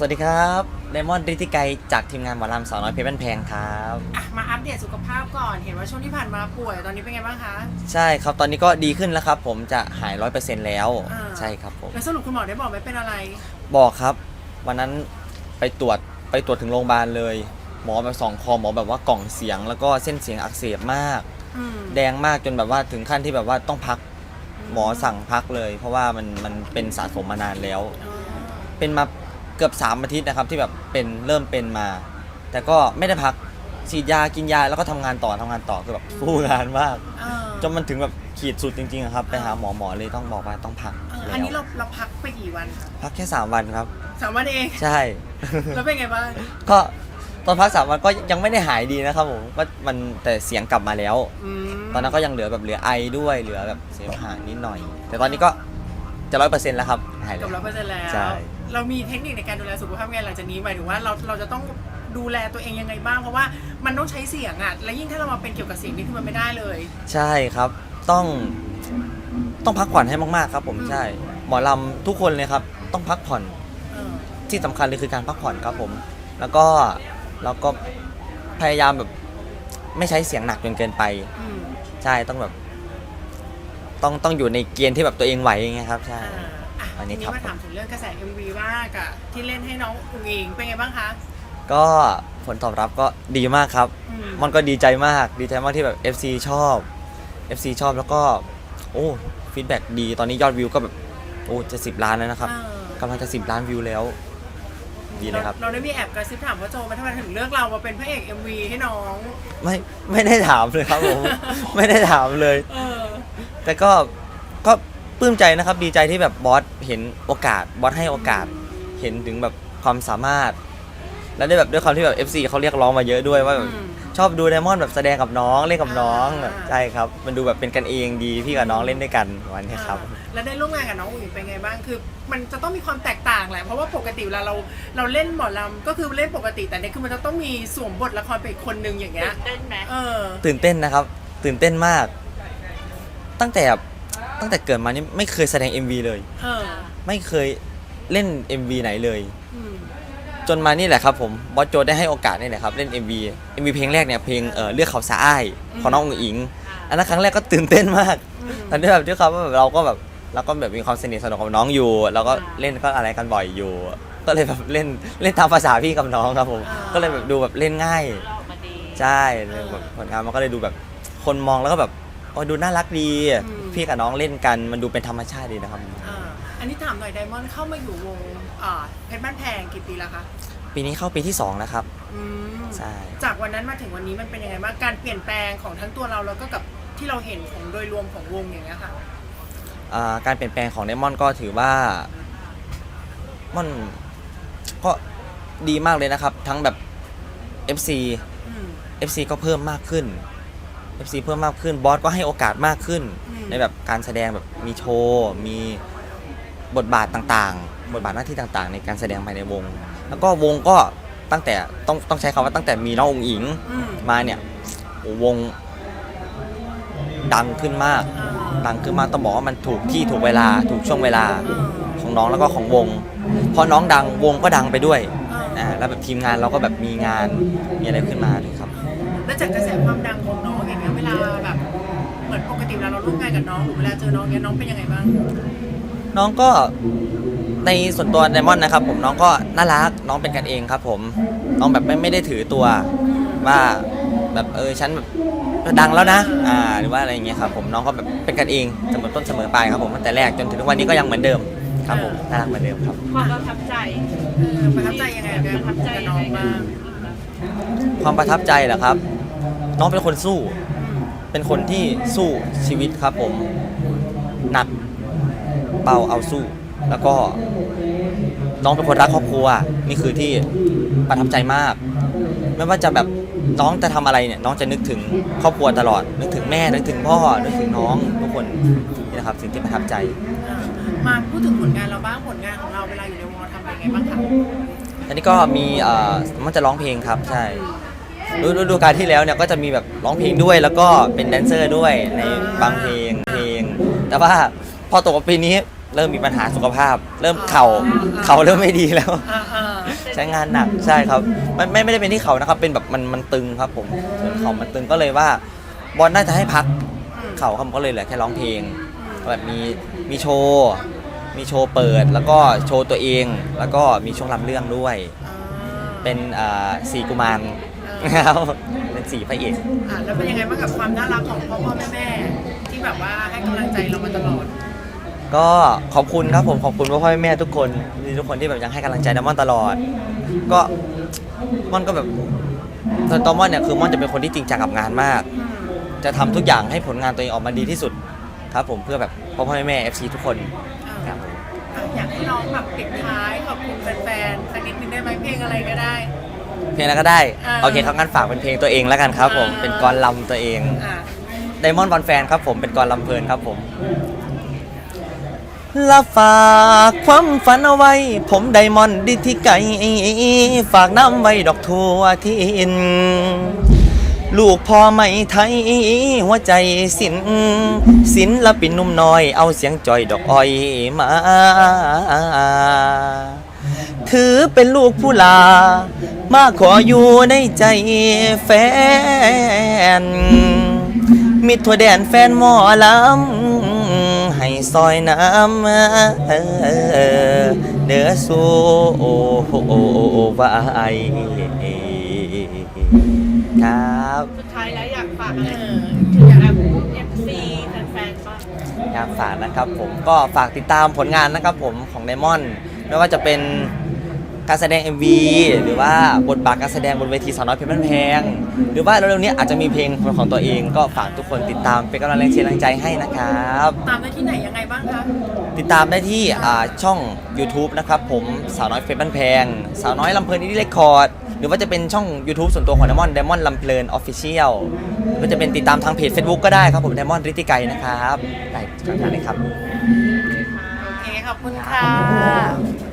สวัสดีครับไดมอนด์ริติไกจากทีมงานหมอลำสาวน้อยเพชรบ้านแพงครับ อะมาอัปเดตสุขภาพก่อน เห็นว่าช่วงที่ผ่านมาป่วย ตอนนี้เป็นไงบ้างคะ ใช่ครับตอนนี้ก็ดีขึ้นแล้วครับ ผมจะหายร้อยเปอร์เซ็นต์แล้ว อ่า ใช่ครับผมแล้วสรุปคุณหมอได้บอกไหมเป็นอะไร บอกครับ วันนั้นไปตรวจไปตรวจถึงโรงพยาบาลเลย หมอแบบสองคอหมอแบบว่ากล่องเสียง แล้วก็เส้นเสียงอักเสบมาก อืมแดงมากจนแบบว่าถึงขั้นที่แบบว่าต้องพักหมอสั่งพักเลย เพราะว่ามันมันเป็นสะสมมานานแล้ว อ๋อเป็นมา เกือบ 3 อาทิตย์นะครับที่แบบเป็นเริ่มเป็นมา แต่ก็ไม่ได้พักฉีดยากินยาแล้วก็ทำงานต่อทำงานต่อคือแบบสู้งานมากเออจนมันถึงแบบขีดสุดจริงๆอะครับไปหาหมอหมอเลยต้องบอกว่าต้องพักเออแล้วอันนี้เราเราพักไปกี่วันคะพักแค่ 3 วันครับ สามวันเอง ใช่ แล้วเป็นไงบ้าง ก็ตอนพักสามวันก็ยังไม่ได้หายดีนะครับผมก็มันแต่เสียงกลับมาแล้ว อืมตอนนั้นก็ยังเหลือแบบเหลือไอด้วยเหลือแบบเสมหะนิดหน่อย แต่ตอนนี้ก็จะร้อยเปอร์เซ็นต์แล้วครับหายแล้เกืวอบร้อยเปอร์เซ็นต์แล้ว ใช่ เรามีเทคนิคในการดูแลสุขภาพไงหลังจากนี้หมายถึงว่าเราเราจะต้องดูแลตัวเองยังไงบ้าง เพราะว่ามันต้องใช้เสียงอะและยิ่งถ้าเรามาเป็นเกี่ยวกับเสียงนี่คือมันไม่ได้เลย ใช่ครับต้องต้องพักผ่อนให้มากๆครับ ผมอืมใช่ หมอลำทุกคนเลยครับ ต้องพักผ่อนเออที่สำคัญเลยคือการพักผ่อนครับผม แล้วก็แล้วก็พยายามแบบไม่ใช้เสียงหนักจนเกินไป อืมใช่ต้องแบบ ต้องต้องอยู่ในเกณฑ์ที่แบบตัวเองไหวอย่างเงี้ยครับ ใช่ อ่า อะอันนี้ทีครับมาถามถึงเรื่องกระแส MV ว่ากะที่เล่นให้น้องอุ๋งอิงเป็นไงบ้างคะ ก็ผลตอบรับก็ดีมากครับ อืม มันก็ดีใจมาก ดีใจมากที่แบบ FC ชอบ FC ชอบแล้วก็ โอ้ฟีดแบ็ดี ตอนนี้ยอดวิวก็แบบโอ้จะสิบล้านแล้วนะครับเออกำลังจะสิบล้านวิวแล้ว ดีเลยครับเราเราได้มีแอบกระซิบถามว่าโจมาทำไมถึงเลือกเรามาเป็นพระเอก MV ให้น้อง ไม่ไม่ได้ถามเลยครับผม ไม่ได้ถามเลย เออ แต่ก็ก็ ปลื้มใจนะครับดีใจที่แบบบอสเห็นโอกาสบอสให้โอกาสเห็นถึงแบบความสามารถ แล้วได้แบบด้วยความที่แบบ FC เขาเรียกร้องมาเยอะด้วยว่าแบบอืมชอบดูไดมอนด์แบบแสดงกับน้องเล่นกับน้องอ่าแบบใช่ครับ มันดูแบบเป็นกันเองดีพี่กับน้องเล่นด้วยกันวันนี้ครับอ่าแล้วได้ร่วมงานกับน้องอุ๋งอิงเป็นไงบ้าง คือ มันจะต้องมีความแตกต่างแหละ เพราะว่าปกติเวลาเราเราเล่นหมอลำก็คือเล่นปกติ แต่เนี่ยคือมันจะต้องมีสวมบทละครไปอีกคนนึงอย่างเงี้ย เต้นไหม เออ ตื่นเต้นนะครับ ตื่นเต้นมาก ตั้งแต่แบบ ตั้งแต่เกิดมานี่ไม่เคยแสดง MV เลย เออไม่เคยเล่น MV ไหนเลย อืมจนมานี่แหละครับผมบอสโจได้ให้โอกาสนี่แหละครับเล่น MV MV เพลงแรกเนี่ยเพลงเอ่อเลือกเขาสะอ้ายของน้องอุ๋งอิง อันนั้นครั้งแรกก็ตื่นเต้นมากอืม ตอนที่แบบด้วยความว่าแบบเราก็แบบเราก็แบบมีความสนิทสนมกับน้องอยู่เราก็เล่นก็อะไรกันบ่อยอยู่ ก็เลยแบบเล่นเล่นตามภาษาพี่กับน้องครับผมก็เลยแบบดูแบบเล่นง่าย เราออกมาดี ใช่เลยแบบผลงานมันก็เลยดูแบบคนมองแล้วก็แบบโอ้ดูน่ารักดีพี่กับน้องเล่นกันมันดูเป็นธรรมชาติดีนะครับ อ่าอันนี้ถามหน่อยไดมอนด์เข้ามาอยู่วงอ่าเพชรบ้านแพงกี่ปีแล้วคะปีนี้เข้าปีที่สองแล้วครับ อืมใช่ จากวันนั้นมาถึงวันนี้มันเป็นยังไงบ้างการเปลี่ยนแปลงของทั้งตัวเราแล้วก็กับที่เราเห็นของโดยรวมของวงอย่างเงี้ยค่ะ อ่าการเปลี่ยนแปลงของไดมอนด์ก็ถือว่ามันก็ดีมากเลยนะครับ ทั้งแบบ FC อืม FC ก็เพิ่มมากขึ้น FC เพิ่มมากขึ้นบอสก็ให้โอกาสมากขึ้น อืม ในแบบการแสดงแบบมีโชว์มีบทบาทต่างๆ บทบาทหน้าที่ต่างๆ ในการแสดงภายในวง แล้วก็วงก็ตั้งแต่ต้องต้องใช้คำว่าตั้งแต่มีน้ององอิงอืมมาเนี่ยโอ้วงดังขึ้นมาก อ่าดังขึ้นมากต้องบอกว่ามันถูกที่ถูกเวลาถูกช่วงเวลาอ่าของน้องแล้วก็ของวง พอน้องดังวงก็ดังไปด้วยอ่าอ่าแล้วแบบทีมงานเราก็แบบมีงานมีอะไรขึ้นมาเลยครับ แล้วจากกระแสความดังของ ลาแบบเหมือนปกติเวลาเราร่วมงานกับน้องหรือเวลาเจอน้องเนี้ยน้องเป็นยังไงบ้างน้องก็ในส่วนตัวไดมอนด์นะครับ ผมน้องก็น่ารักน้องเป็นกันเองครับ ผมน้องแบบไม่ไม่ได้ถือตัวว่าแบบเออฉันแบบดังแล้วนะอ่าหรือว่าอะไรอย่างเงี้ยครับ ผมน้องก็แบบเป็นกันเองเสมอต้นเสมอปลายครับผมตั้งแต่แรกจนถึงทุกวันนี้ก็ยังเหมือนเดิมครับผมน่ารักเหมือนเดิมครับ ความประทับใจเออประทับใจยังไงกับประทับใจกับยัน้งองไงบ้างความประทับใจเหรอครับ น้องเป็นคนสู้อืม เป็นคนที่สู้ชีวิตครับผมหนักเบาเอาสู้ แล้วก็น้องเป็นคนรักครอบครัวนี่คือที่ประทับใจมาก ไม่ว่าจะแบบน้องจะทำอะไรเนี่ยน้องจะนึกถึงครอบครัวตลอด นึกถึงแม่นึกถึงพ่อนึกถึงน้องทุกคนนี่นะครับสิ่งที่ประทับใจอ่ามาพูดถึงผลงานเราบ้างผลงานของเราเวลาอยู่ในวงเราทำเป็นยังไงบ้างคะอันนี้ก็มีเอ่อมันจะร้องเพลงครับใช่ ฤดูฤดูกาลที่แล้วเนี่ยก็จะมีแบบร้องเพลงด้วย แล้วก็เป็นแดนเซอร์ด้วยในบางเพลงเพลง แต่ว่าพอตกมาปีนี้เริ่มมีปัญหาสุขภาพ เริ่มเข่าเข่าเริ่มไม่ดีแล้วอ่าอ่าใช้งานหนักใช่ครับ มันไม่ไม่ได้เป็นที่เขานะครับ เป็นแบบมันมันตึงครับผมส่วนเขามันตึงก็เลยว่า บอลน่าจะให้พักอืมเขาครับผมก็เลยเหลือแค่ร้องเพลงแบบมีมีโชว์มีโชว์เปิด แล้วก็โชว์ตัวเอง แล้วก็มีช่วงรำเรื่องด้วยอ่าเป็นอ่าสี่กุมารอ่า ครับเป็นสี่พระเอกอ่าแล้วเป็นยังไงบ้างกับความน่ารักของพ่อพ่อแม่แม่ที่แบบว่าให้กำลังใจเรามาตลอด ก็ขอบคุณครับผมขอบคุณพ่อพ่อแม่ทุกคนที่ทุกคนที่แบบยังให้กำลังใจน้ำมอนตลอด ก็ม่อนก็แบบตอนตอนม่อนเนี่ยคือม่อนจะเป็นคนที่จริงจังกับงานมากอืมจะทำทุกอย่างให้ผลงานตัวเองออกมาดีที่สุดครับ ผมเพื่อแบบพ่อพ่อแม่แม่ FC ทุกคนอ่าครับอะอยากให้น้องแบบปิดท้ายขอบคุณแฟนๆสักนิดนึงได้ไหมเพลงอะไรก็ได้ เพลงอะไรก็ได้อ่า โอเคครับงั้นฝากเป็นเพลงตัวเองแล้วกันครับผมอ่าเป็นกรลำตัวเองอ่าไดมอนด์บอลแฟนครับผมเป็นกรลำเพลินครับผมละฝากความฝันเอาไว้ ผมไดมอนด์ดิที่ไกลฝากน้ำไว้ดอกทั่วทิน ลูกพ่อไม่ไทย หัวใจสินศิลปินหนุ่มน้อย เอาเสียงจอยดอกอ้อยมา ถือเป็นลูกผู้ลา มาขออยู่ในใจแฟน มิตรทั่วแดนแฟนหมอลำให้ซอยน้ำเด้อสู้โอ้โอ้ไว้ครับ สุดท้ายแล้วอยากฝากอะไรเอถึงออยากแบบเอฟซีแฟนๆบ้างอยากฝากนะครับผมก็ฝากติดตามผลงานนะครับผมของไดมอนด์ไม่ว่าจะเป็น การแสดง MV หรือว่าบทบาทการแสดงบนเวทีสาวน้อยเพชรบ้านแพง หรือว่าเร็วๆนี้อาจจะมีเพลงของตัวเองก็ฝากทุกคนติดตามเป็นกำลังแรงเชียร์แรงใจให้นะครับ ตามได้ที่ไหนยังไงบ้างคะติดตามได้ที่อ่าช่อง YouTube นะครับผมสาวน้อยเฟซบ้านแพง สาวน้อยลำเพลินอินดี้เรคคอร์ดหรือว่าจะเป็นช่อง YouTube ส่วนตัวของ Diamond Diamond ลำเพลิน Official หรือว่าจะเป็นติดตามทางเพจ Facebook ก็ได้ครับผม Diamond ริติไกรนะครับได้ช่องทางเลยครับ โอเคขอบคุณค่ะ